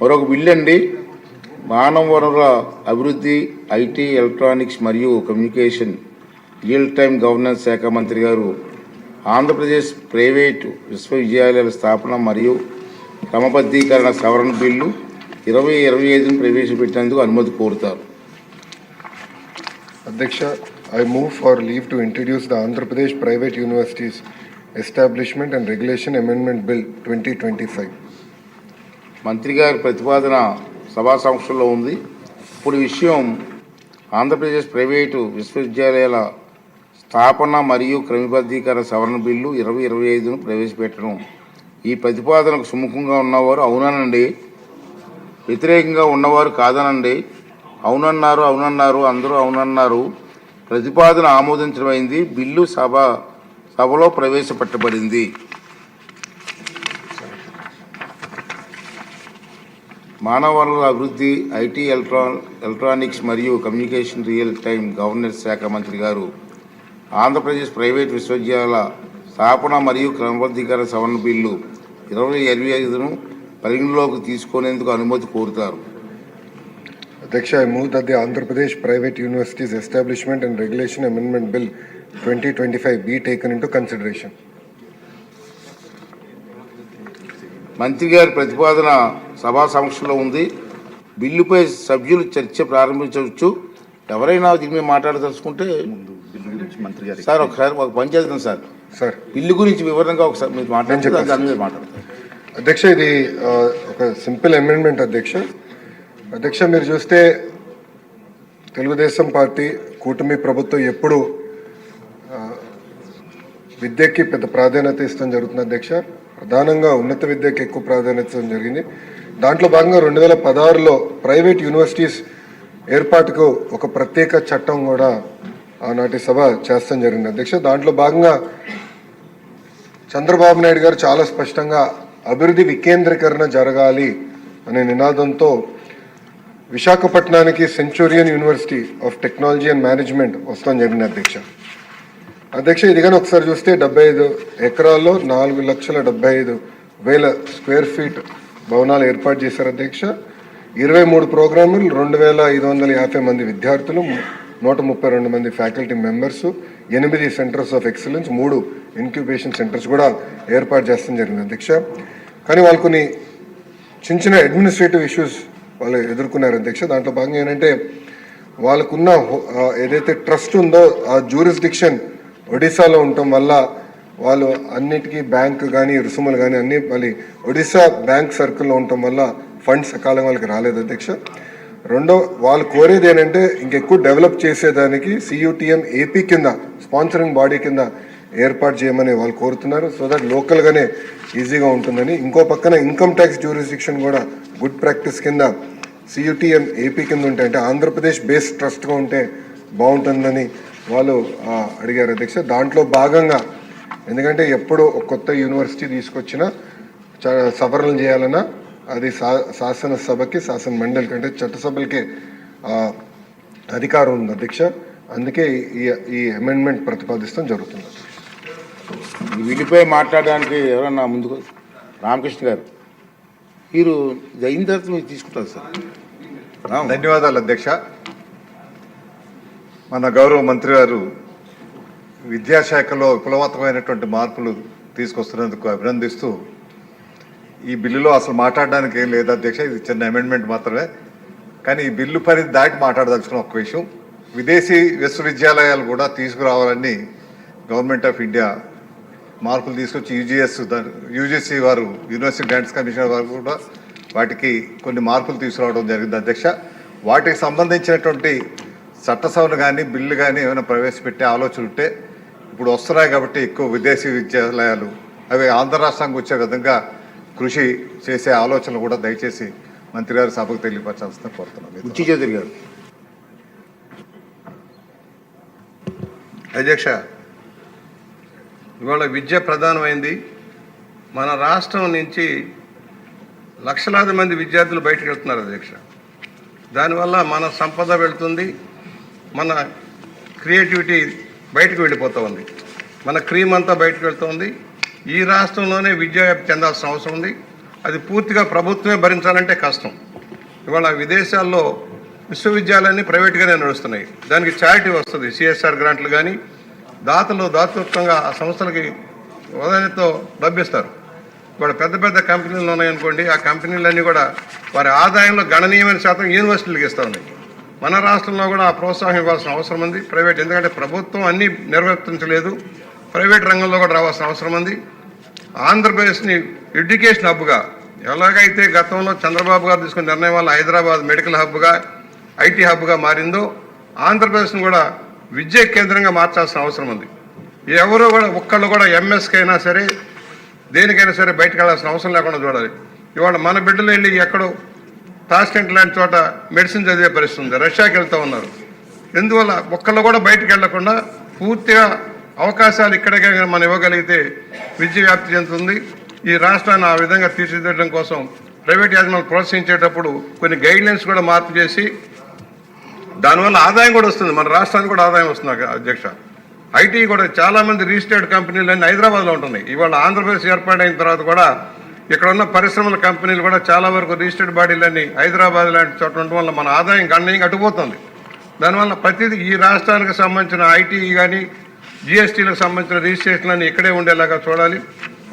మరొక బిల్లు అండి మానవ వనరుల అభివృద్ధి ఐటీ ఎలక్ట్రానిక్స్ మరియు కమ్యూనికేషన్ రియల్ టైం గవర్నెన్స్ శాఖ మంత్రి గారు ఆంధ్రప్రదేశ్ ప్రైవేటు విశ్వవిద్యాలయాల స్థాపన మరియు క్రమబద్ధీకరణ సవరణ బిల్లు ఇరవై ఇరవై ఐదును ప్రవేశపెట్టేందుకు అనుమతి కోరుతారు. అధ్యక్ష I move for leave to introduce the Andhra Pradesh private universities establishment and regulation amendment bill twenty twenty five మంత్రి గారి ప్రతిపాదన సభా సంస్థల్లో ఉంది. ఇప్పుడు విషయం ఆంధ్రప్రదేశ్ ప్రైవేటు విశ్వవిద్యాలయాల స్థాపన మరియు క్రమబద్ధీకరణ సవరణ బిల్లు ఇరవై ఇరవై ఐదును ప్రవేశపెట్టడం. ఈ ప్రతిపాదనకు సుముఖంగా ఉన్నవారు అవునానండి. వ్యతిరేకంగా ఉన్నవారు కాదనండి. అవునన్నారు అవునన్నారు అందరూ అవునన్నారు. ప్రతిపాదన ఆమోదించడమైంది. బిల్లు సభ సభలో ప్రవేశపెట్టబడింది. మానవ వనరుల అభివృద్ధి ఐటీ ఎలక్ట్రా ఎలక్ట్రానిక్స్ మరియు కమ్యూనికేషన్ రియల్ టైం గవర్నెన్స్ శాఖ మంత్రి గారు ఆంధ్రప్రదేశ్ ప్రైవేట్ విశ్వవిద్యాలయాల స్థాపన మరియు క్రమబద్ధీకరణ సవరణ బిల్లు ఇరవై ఇరవై ఐదును పరిగణలోకి తీసుకునేందుకు అనుమతి కోరుతారు. అధ్యక్ష I move that the Andhra Pradesh private universities establishment and regulation amendment bill twenty twenty five be taken into consideration. మంత్రి గారి ప్రతిపాదన సభా సమక్షంలో ఉంది. బిల్లుపై సభ్యులు చర్చ ప్రారంభించవచ్చు. ఎవరైనా దీని మీద మాట్లాడదలుచుకుంటే సార్ ఒకసారి ఒక పని చేద్దాం సార్. సార్. బిల్లు గురించి వివరంగా ఒకసారి మీరు చెప్పేస్తాను. దాని మీద మాట్లాడతారు. అధ్యక్ష ఇది ఒక సింపుల్ అమెండ్మెంట్ అధ్యక్ష. అధ్యక్ష మీరు చూస్తే తెలుగుదేశం పార్టీ కూటమి ప్రభుత్వం ఎప్పుడు విద్యకి పెద్ద ప్రాధాన్యత ఇస్తాం జరుగుతుంది అధ్యక్ష. ప్రధానంగా ఉన్నత విద్యకు ఎక్కువ ప్రాధాన్యత జరిగింది. దాంట్లో భాగంగా రెండు వేల పదహారులో ప్రైవేట్ యూనివర్సిటీస్ ఏర్పాటుకు ఒక ప్రత్యేక చట్టం కూడా ఆనాటి సభ చేస్తాం జరిగింది. అధ్యక్ష దాంట్లో భాగంగా చంద్రబాబు నాయుడు గారు చాలా స్పష్టంగా అభివృద్ధి వికేంద్రీకరణ జరగాలి అనే నినాదంతో విశాఖపట్నానికి Centurion university of technology and management వస్తాం జరిగింది అధ్యక్ష. అధ్యక్ష ఇది కానీ ఒకసారి చూస్తే డెబ్బై ఐదు ఎకరాల్లో నాలుగు లక్షల డెబ్బై ఐదు వేల స్క్వేర్ ఫీట్ భవనాలు ఏర్పాటు చేశారు అధ్యక్ష. ఇరవై మూడు ప్రోగ్రాములు రెండు వేల ఐదు వందల యాభై మంది విద్యార్థులు నూట ముప్పై రెండు మంది ఫ్యాకల్టీ మెంబర్స్ ఎనిమిది సెంటర్స్ ఆఫ్ ఎక్సలెన్స్ మూడు ఇన్క్యుబేషన్ సెంటర్స్ కూడా ఏర్పాటు చేస్తాం జరిగింది అధ్యక్ష. కానీ వాళ్ళు కొన్ని చిన్న చిన్న అడ్మినిస్ట్రేటివ్ ఇష్యూస్ వాళ్ళు ఎదుర్కొన్నారు అధ్యక్ష. దాంట్లో భాగంగా ఏంటంటే వాళ్ళకున్న ఏదైతే ట్రస్ట్ ఉందో ఆ జూరిస్డిక్షన్ ఒడిశాలో ఉండటం వల్ల వాళ్ళు అన్నిటికీ బ్యాంక్ కానీ రుసుములు కానీ అన్ని మళ్ళీ ఒడిశా బ్యాంక్ సర్కిల్లో ఉండటం వల్ల ఫండ్స్ సకాలం వాళ్ళకి రాలేదు అధ్యక్ష. రెండో వాళ్ళు కోరేది ఏంటంటే ఇంకెక్కువ డెవలప్ చేసేదానికి సియూటీఎం ఏపీ కింద స్పాన్సరింగ్ బాడీ కింద ఏర్పాటు చేయమని వాళ్ళు కోరుతున్నారు. సో దట్ లోకల్గానే ఈజీగా ఉంటుందని. ఇంకో పక్కన ఇన్కమ్ ట్యాక్స్ జ్యూరిస్డిక్షన్ కూడా గుడ్ ప్రాక్టీస్ కింద సియుటిఎం ఏపీ కింద ఉంటే అంటే ఆంధ్రప్రదేశ్ బేస్ ట్రస్ట్గా ఉంటే బాగుంటుందని వాళ్ళు అడిగారు అధ్యక్ష. దాంట్లో భాగంగా ఎందుకంటే ఎప్పుడు ఒక కొత్త యూనివర్సిటీ తీసుకొచ్చినా సవరణలు చేయాలన్నా అది శా శాసనసభకి శాసన మండలికి అంటే చట్టసభలకి అధికారం ఉంది అధ్యక్ష. అందుకే ఈ ఈ అమెండ్మెంట్ ప్రతిపాదిస్తాం జరుగుతుంది. బిల్లుపై మాట్లాడడానికి ఎవరన్నా ముందుకు రామకృష్ణ గారు మీరు ఇది అయిన తర్వాత మీరు తీసుకుంటారు సార్. ధన్యవాదాలు అధ్యక్ష. మన గౌరవ మంత్రి గారు విద్యాశాఖలో విప్లవాత్మకమైనటువంటి మార్పులు తీసుకొస్తున్నందుకు అభినందిస్తూ ఈ బిల్లులో అసలు మాట్లాడడానికి ఏం లేదు అధ్యక్ష ఇది చిన్న అమెండ్మెంట్ మాత్రమే. కానీ ఈ బిల్లు పరిధి దాటి మాట్లాడదలుచుకున్న ఒక విషయం విదేశీ విశ్వవిద్యాలయాలు కూడా తీసుకురావాలని గవర్నమెంట్ ఆఫ్ ఇండియా మార్పులు తీసుకొచ్చి యూజీఎస్ యూజీసీ వారు యూనివర్సిటీ గ్రాంట్స్ కమిషనర్ వారు కూడా వాటికి కొన్ని మార్పులు తీసుకురావడం జరిగింది అధ్యక్ష. వాటికి సంబంధించినటువంటి చట్టసభలు కానీ బిల్లు కానీ ఏమైనా ప్రవేశపెట్టే ఆలోచన ఉంటే ఇప్పుడు వస్తున్నాయి కాబట్టి ఎక్కువ విదేశీ విద్యాలయాలు అవి ఆంధ్ర రాష్ట్రానికి వచ్చే విధంగా కృషి చేసే ఆలోచనలు కూడా దయచేసి మంత్రి గారి సభకు తెలియపరచాల్సిన కోరుతున్నాను. బుచ్చి చౌదరి గారు. అధ్యక్ష ఇవాళ విద్య ప్రధానమైంది. మన రాష్ట్రం నుంచి లక్షలాది మంది విద్యార్థులు బయటకు వెళ్తున్నారు అధ్యక్ష. దానివల్ల మన సంపద వెళ్తుంది. మన క్రియేటివిటీ బయటకు వెళ్ళిపోతూ ఉంది. మన క్రీమ్ అంతా బయటకు వెళ్తుంది ఈ రాష్ట్రంలోనే విద్యావ్యాప్తి చెందాల్సిన అవసరం ఉంది. అది పూర్తిగా ప్రభుత్వమే భరించాలంటే కష్టం. ఇవాళ విదేశాల్లో విశ్వవిద్యాలయాన్ని ప్రైవేట్గానే నడుస్తున్నాయి. దానికి చారిటీ వస్తుంది సిఎస్ఆర్ గ్రాంట్లు కానీ దాతలు దాతృత్వంగా ఆ సంస్థలకి ఉదయంతో డబ్బిస్తారు ఇవాళ పెద్ద పెద్ద కంపెనీలు ఉన్నాయనుకోండి ఆ కంపెనీలన్నీ కూడా వారి ఆదాయంలో గణనీయమైన శాతం యూనివర్సిటీలకు ఇస్తూ ఉన్నాయి. మన రాష్ట్రంలో కూడా ఆ ప్రోత్సాహం ఇవ్వాల్సిన అవసరం ఉంది. ప్రైవేట్ ఎందుకంటే ప్రభుత్వం అన్నీ నిర్వర్తించలేదు ప్రైవేట్ రంగంలో కూడా రావాల్సిన అవసరం ఉంది. ఆంధ్రప్రదేశ్ని ఎడ్యుకేషన్ హబ్గా ఎలాగైతే గతంలో చంద్రబాబు గారు తీసుకున్న నిర్ణయం వల్ల హైదరాబాద్ మెడికల్ హబ్గా ఐటీ హబ్గా మారిందో ఆంధ్రప్రదేశ్ను కూడా విద్యా కేంద్రంగా మార్చాల్సిన అవసరం ఉంది. ఎవరు కూడా ఒక్కళ్ళు కూడా ఎంఎస్కి అయినా సరే దేనికైనా సరే బయటకు వెళ్ళాల్సిన అవసరం లేకుండా చూడాలి. ఇవాళ మన బిడ్డలు వెళ్ళి ఎక్కడో టాస్కెంట్ లాంటి చోట మెడిసిన్ చదివే పరిస్థితి ఉంది. రష్యాకి వెళ్తూ ఉన్నారు. ఎందువల్ల ఒక్కళ్ళు కూడా బయటకు వెళ్ళకుండా పూర్తిగా అవకాశాలు ఇక్కడికే మనం ఇవ్వగలిగితే విద్య వ్యాప్తి చెందుతుంది. ఈ రాష్ట్రాన్ని ఆ విధంగా తీర్చిదిద్దడం కోసం ప్రైవేట్ యాజమాన్యం ప్రోత్సహించేటప్పుడు కొన్ని గైడ్లైన్స్ కూడా మార్పు చేసి దానివల్ల ఆదాయం కూడా వస్తుంది. మన రాష్ట్రానికి కూడా ఆదాయం వస్తుంది అధ్యక్ష. ఐటీ కూడా చాలామంది రిజిస్టర్డ్ కంపెనీలు అన్ని హైదరాబాద్లో ఉంటున్నాయి. ఇవాళ ఆంధ్రప్రదేశ్ ఏర్పాటైన తర్వాత కూడా ఇక్కడ ఉన్న పరిశ్రమల కంపెనీలు కూడా చాలా వరకు రిజిస్టర్డ్ బాడీలన్నీ హైదరాబాద్ లాంటి చోట ఉండడం వల్ల మన ఆదాయం గణనీయంగా అటుపోతుంది దానివల్ల ప్రతిదీ ఈ రాష్ట్రానికి సంబంధించిన ఐటీ కానీ జిఎస్టీలకు సంబంధించిన రిజిస్ట్రేషన్లన్నీ ఇక్కడే ఉండేలాగా చూడాలి.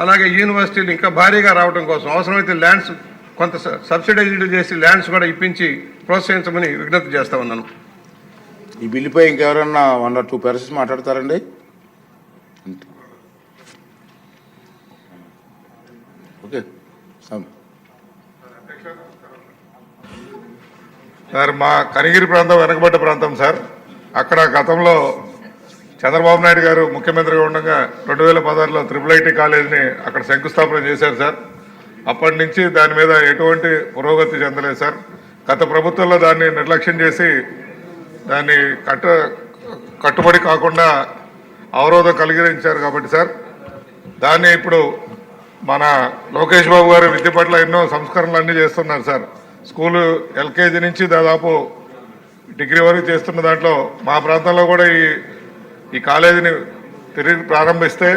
అలాగే యూనివర్సిటీలు ఇంకా భారీగా రావడం కోసం అవసరమైతే ల్యాండ్స్ కొంత సబ్సిడైజ్డ్ చేసి ల్యాండ్స్ కూడా ఇప్పించి ప్రోత్సహించమని విజ్ఞప్తి చేస్తా ఉన్నాను. ఈ బిల్లుపై ఇంకెవరన్నా వన్ ఆర్ టూ పర్సన్స్ మాట్లాడతారండి? సార్ మా కనిగిరి ప్రాంతం వెనకబడ్డ ప్రాంతం సార్. అక్కడ గతంలో చంద్రబాబు నాయుడు గారు ముఖ్యమంత్రిగా ఉండగా రెండు వేల పదహారులో త్రిపుల్ ఐటీ కాలేజీని అక్కడ శంకుస్థాపన చేశారు సార్. అప్పటి నుంచి దాని మీద ఎటువంటి పురోగతి చెందలేదు సార్. గత ప్రభుత్వంలో దాన్ని నిర్లక్ష్యం చేసి దాన్ని కట్ట కట్టుబడి కాకుండా అవరోధం కలిగించారు కాబట్టి సార్. దాన్ని ఇప్పుడు మన లోకేష్ బాబు గారు విద్య పట్ల ఎన్నో సంస్కరణలు అన్నీ చేస్తున్నారు సార్. స్కూలు ఎల్కేజీ నుంచి దాదాపు డిగ్రీ వరకు చేస్తున్న దాంట్లో మా ప్రాంతంలో కూడా ఈ ఈ కాలేజీని తిరిగి ప్రారంభిస్తే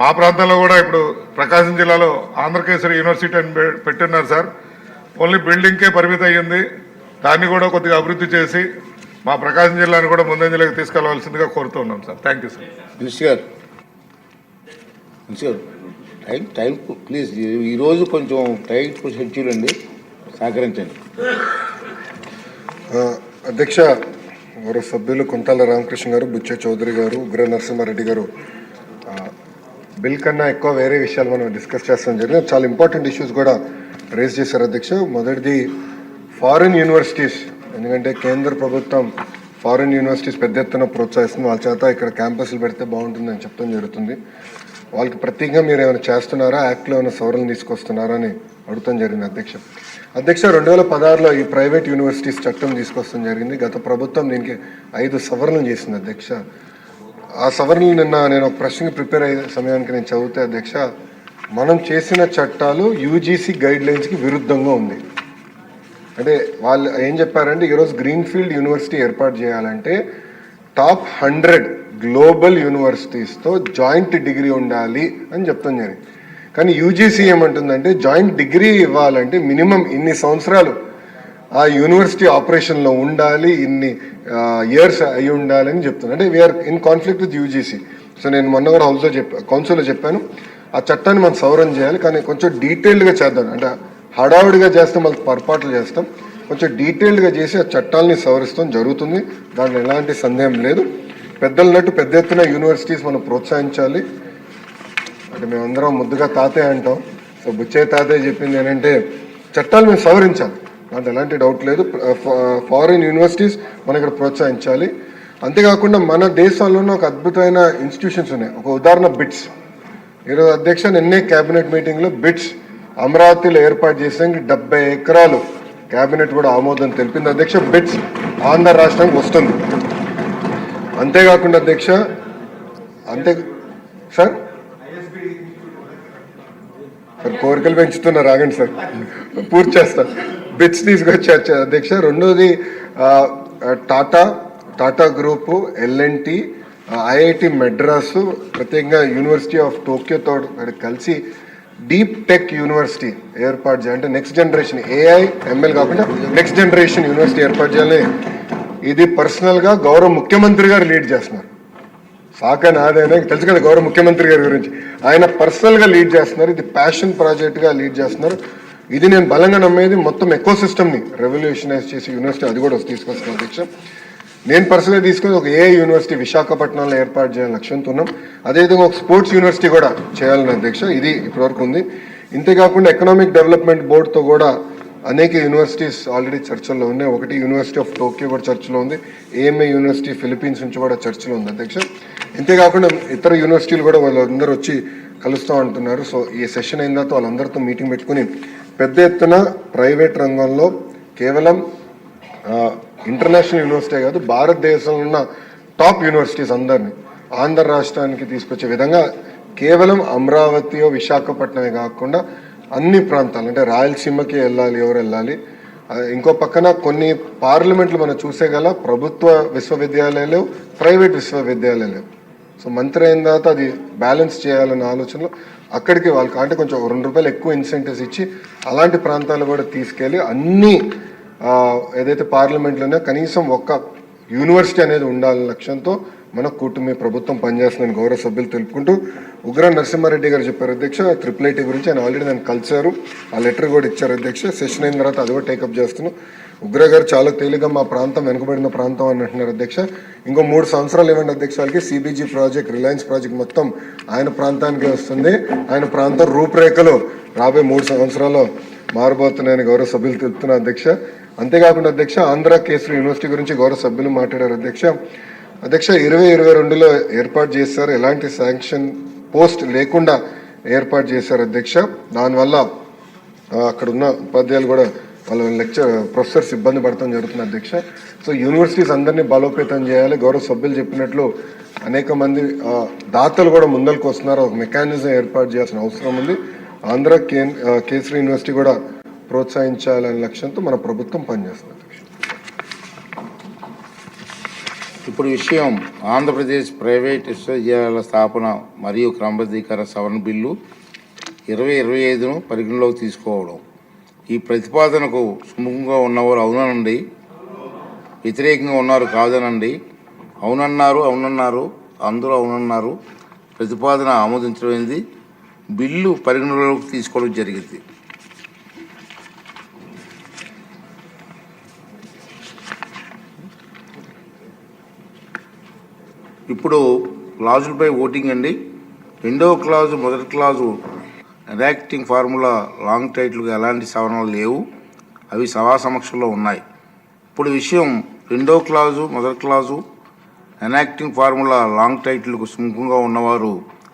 మా ప్రాంతంలో కూడా ఇప్పుడు ప్రకాశం జిల్లాలో ఆంధ్రకేశ్వరి యూనివర్సిటీ అని పెట్టున్నారు సార్. ఓన్లీ బిల్డింగ్కే పరిమితం అయ్యింది. దాన్ని కూడా కొద్దిగా అభివృద్ధి చేసి మా ప్రకాశం జిల్లాని కూడా ముందంజలోకి తీసుకెళ్ళవలసిందిగా కోరుతున్నాం sir. Thank you sir. Minister గారు. మినిస్టర్ గారు. టైం టైం ప్లీజ్ ఈరోజు కొంచెం టైట్ షెడ్యూల్ అండి. సహకరించండి. అధ్యక్ష వారు సభ్యులు కుంటాల రామకృష్ణ గారు బుచ్చ చౌదరి గారు ఉగ్ర నరసింహారెడ్డి గారు. బిల్ కన్నా ఎక్కువ వేరే విషయాలు మనం డిస్కస్ చేస్తాం. జరిగింది చాలా ఇంపార్టెంట్ ఇష్యూస్ కూడా రేస్ చేశారు అధ్యక్ష. మొదటిది ఫారిన్ యూనివర్సిటీస్ ఎందుకంటే కేంద్ర ప్రభుత్వం ఫారిన్ యూనివర్సిటీస్ పెద్ద ఎత్తున ప్రోత్సహిస్తుంది వాళ్ళ చేత ఇక్కడ క్యాంపస్లు పెడితే బాగుంటుందని చెప్తాం జరుగుతుంది. వాళ్ళకి ప్రత్యేకంగా మీరు ఏమైనా చేస్తున్నారా? యాక్ట్లో ఏమైనా సవరణలు తీసుకొస్తున్నారా అని అడుగుతాం జరిగింది అధ్యక్ష. అధ్యక్ష రెండు వేల పదహారులో ఈ ప్రైవేట్ యూనివర్సిటీస్ చట్టం తీసుకొస్తాం జరిగింది. గత ప్రభుత్వం దీనికి ఐదు సవరణలు చేసింది అధ్యక్ష. ఆ సవరణలు నిన్న నేను ఒక ప్రశ్నకి ప్రిపేర్ అయ్యే సమయానికి నేను చదివితే అధ్యక్ష మనం చేసిన చట్టాలు యూజీసీ గైడ్ లైన్స్కి విరుద్ధంగా ఉంది. అంటే వాళ్ళు ఏం చెప్పారంటే ఈరోజు గ్రీన్ఫీల్డ్ యూనివర్సిటీ ఏర్పాటు చేయాలంటే టాప్ హండ్రెడ్ గ్లోబల్ యూనివర్సిటీస్తో జాయింట్ డిగ్రీ ఉండాలి అని చెప్తాం జరిగింది. కానీ యూజీసీ ఏమంటుందంటే జాయింట్ డిగ్రీ ఇవ్వాలంటే మినిమం ఇన్ని సంవత్సరాలు ఆ యూనివర్సిటీ ఆపరేషన్లో ఉండాలి ఇన్ని ఇయర్స్ అయి ఉండాలి అని చెప్తుంది అంటే we are in conflict with UGC. So నేను మొన్న కూడా హౌస్లో చెప్పా కౌన్సిల్లో చెప్పాను. ఆ చట్టాన్ని మనం సవరణ చేయాలి కానీ కొంచెం డీటెయిల్డ్గా చేద్దాం. అంటే హడావుడిగా చేస్తే మళ్ళీ పొరపాట్లు చేస్తాం. కొంచెం డీటెయిల్డ్గా చేసి ఆ చట్టాలని సవరిస్తాం జరుగుతుంది. దాంట్లో ఎలాంటి సందేహం లేదు. పెద్దలన్నట్టు పెద్ద ఎత్తున యూనివర్సిటీస్ మనం ప్రోత్సహించాలి. అంటే మేమందరం ముద్దుగా తాతయ్య అంటాం. సో బుచ్చయ్య తాతయ్య చెప్పింది ఏంటంటే చట్టాలు మేము సవరించాలి. దాంట్లో ఎలాంటి డౌట్ లేదు. ఫారిన్ యూనివర్సిటీస్ మనం ఇక్కడ ప్రోత్సహించాలి. అంతేకాకుండా మన దేశంలోనే ఒక అద్భుతమైన ఇన్స్టిట్యూషన్స్ ఉన్నాయి. ఒక ఉదాహరణ బిట్స్. ఈరోజు అధ్యక్ష నిన్నే క్యాబినెట్ మీటింగ్లో బిట్స్ అమరావతిలో ఏర్పాటు చేసానికి డెబ్బై ఎకరాలు కేబినెట్ కూడా ఆమోదం తెలిపింది. అధ్యక్ష బిట్స్ ఆంధ్ర రాష్ట్రానికి వస్తుంది. అంతేకాకుండా అధ్యక్ష అంతే సార్? సార్ కోరికలు పెంచుతున్నారు ఆగండి సార్. పూర్తి చేస్తాను బిట్స్ తీసుకొచ్చి అధ్యక్ష రెండోది Tata Tata group LNT IIT Madras ప్రత్యేకంగా యూనివర్సిటీ ఆఫ్ టోక్యోతో కలిసి డీప్ టెక్ యూనివర్సిటీ ఏర్పాటు చేయాలి. అంటే నెక్స్ట్ జనరేషన్ ఏఐ ఎంఎల్ కాకుండా నెక్స్ట్ జనరేషన్ యూనివర్సిటీ ఏర్పాటు చేయాలని ఇది పర్సనల్గా గౌరవ ముఖ్యమంత్రి గారు లీడ్ చేస్తున్నారు. శాఖ నాదేనా తెలుసు కదా గౌరవ ముఖ్యమంత్రి గారి గురించి. ఆయన పర్సనల్గా లీడ్ చేస్తున్నారు. ఇది ప్యాషన్ ప్రాజెక్ట్గా లీడ్ చేస్తున్నారు. ఇది నేను బలంగా నమ్మేది మొత్తం ఎకో సిస్టమ్ని రెవల్యూషనైజ్ చేసి యూనివర్సిటీ అది కూడా తీసుకొస్తున్నాను అధ్యక్ష. నేను పర్సనల్గా తీసుకుని ఒక ఏ యూనివర్సిటీ విశాఖపట్నంలో ఏర్పాటు చేయాలని లక్ష్యంతో ఉన్నాం అదేవిధంగా ఒక స్పోర్ట్స్ యూనివర్సిటీ కూడా చేయాలని అధ్యక్ష ఇది ఇప్పటివరకు ఉంది. ఇంతేకాకుండా ఎకనామిక్ డెవలప్మెంట్ బోర్డుతో కూడా అనేక యూనివర్సిటీస్ ఆల్రెడీ చర్చల్లో ఉన్నాయి. ఒకటి యూనివర్సిటీ ఆఫ్ టోక్యో కూడా చర్చలో ఉంది. ఏఎంఏ యూనివర్సిటీ ఫిలిపీన్స్ నుంచి కూడా చర్చలో ఉంది అధ్యక్ష. ఇంతేకాకుండా ఇతర యూనివర్సిటీలు కూడా వాళ్ళందరూ వచ్చి కలుస్తూ అంటున్నారు. సో ఈ సెషన్ అయిన తర్వాత వాళ్ళందరితో మీటింగ్ పెట్టుకుని పెద్ద ఎత్తున ప్రైవేట్ రంగంలో కేవలం ఇంటర్నేషనల్ యూనివర్సిటీ కాదు భారతదేశంలో ఉన్న టాప్ యూనివర్సిటీస్ అందరినీ ఆంధ్ర రాష్ట్రానికి తీసుకొచ్చే విధంగా కేవలం అమరావతి విశాఖపట్నమే కాకుండా అన్ని ప్రాంతాలు అంటే రాయలసీమకి వెళ్ళాలి ఎవరు వెళ్ళాలి. ఇంకో పక్కన కొన్ని పార్లమెంట్లు మనం చూసే గల ప్రభుత్వ విశ్వవిద్యాలయాలు ప్రైవేట్ విశ్వవిద్యాలయాలు సో మంత్రి అయిన తర్వాత అది బ్యాలెన్స్ చేయాలన్న ఆలోచనలో అక్కడికి వాళ్ళకి అంటే కొంచెం రెండు రూపాయలు ఎక్కువ ఇన్సెంటివ్స్ ఇచ్చి అలాంటి ప్రాంతాలు కూడా తీసుకెళ్ళి అన్ని ఏదైతే పార్లమెంట్లోనే కనీసం ఒక్క యూనివర్సిటీ అనేది ఉండాలనే లక్ష్యంతో మన కూటమి ప్రభుత్వం పనిచేస్తుందని గౌరవ సభ్యులు తెలుపుకుంటూ ఉగ్ర నరసింహారెడ్డి గారు చెప్పారు. అధ్యక్ష ట్రిపుల్ ఐటీ గురించి ఆయన ఆల్రెడీ నేను కలిశారు. ఆ లెటర్ కూడా ఇచ్చారు అధ్యక్ష. సెషన్ అయిన తర్వాత అది కూడా టేకప్ చేస్తున్నాం. ఉగ్ర గారు చాలా తేలిగ్గా మా ప్రాంతం వెనుకబడిన ప్రాంతం అని అంటున్నారు అధ్యక్ష. ఇంకో మూడు సంవత్సరాలు ఇవ్వండి అధ్యక్ష వాళ్ళకి? ప్రాజెక్ట్ రిలయన్స్ ప్రాజెక్ట్ మొత్తం ఆయన ప్రాంతానికి వస్తుంది. ఆయన ప్రాంతం రూపురేఖలు రాబోయే మూడు సంవత్సరాలు మారబోతున్నాయని గౌరవ సభ్యులు తెలుపుతున్నారు అధ్యక్ష. అంతేకాకుండా అధ్యక్ష ఆంధ్ర కేసరి యూనివర్సిటీ గురించి గౌరవ సభ్యులు మాట్లాడారు. అధ్యక్ష అధ్యక్ష ఇరవై ఇరవై రెండులో ఏర్పాటు చేశారు. ఎలాంటి శాంక్షన్ పోస్ట్ లేకుండా ఏర్పాటు చేశారు అధ్యక్ష. దానివల్ల అక్కడ ఉన్న ఉపాధ్యాయులు కూడా వాళ్ళ లెక్చర్ ప్రొఫెసర్స్ ఇబ్బంది పడతాం జరుగుతుంది అధ్యక్ష. సో యూనివర్సిటీస్ అందరినీ బలోపేతం చేయాలి. గౌరవ సభ్యులు చెప్పినట్లు అనేక మంది దాతలు కూడా ముందరకు వస్తున్నారు. ఒక మెకానిజం ఏర్పాటు చేయాల్సిన అవసరం ఉంది. ఆంధ్ర కేసరి యూనివర్సిటీ కూడా ప్రోత్సహించాలనే లక్ష్యంతో మన ప్రభుత్వం పనిచేస్తుంది. ఇప్పుడు విషయం ఆంధ్రప్రదేశ్ ప్రైవేట్ విశ్వవిద్యాలయాల స్థాపన మరియు క్రమబద్ధీకరణ సవరణ బిల్లు ఇరవై ఇరవై ఐదును పరిగణలోకి తీసుకోవడం. ఈ ప్రతిపాదనకు సుముఖంగా ఉన్నవారు అవునండి. వ్యతిరేకంగా ఉన్నారు కాదనండి. అవునన్నారు అవునన్నారు అందరూ అవునన్నారు. ప్రతిపాదన ఆమోదించడమైంది బిల్లు పరిగణలోకి తీసుకోవడం జరిగింది. ఇప్పుడు క్లాజులపై ఓటింగ్ అండి. రెండవ క్లాజు మొదటి క్లాజు ఎనాక్టింగ్ ఫార్ములా లాంగ్ టైటిల్గా ఎలాంటి సవరణలు లేవు. అవి సభా సమక్షంలో ఉన్నాయి. ఇప్పుడు విషయం రెండో క్లాజు మొదటి క్లాజు ఎనాక్టింగ్ ఫార్ములా లాంగ్ టైటిల్కు సుముఖంగా ఉన్నవారు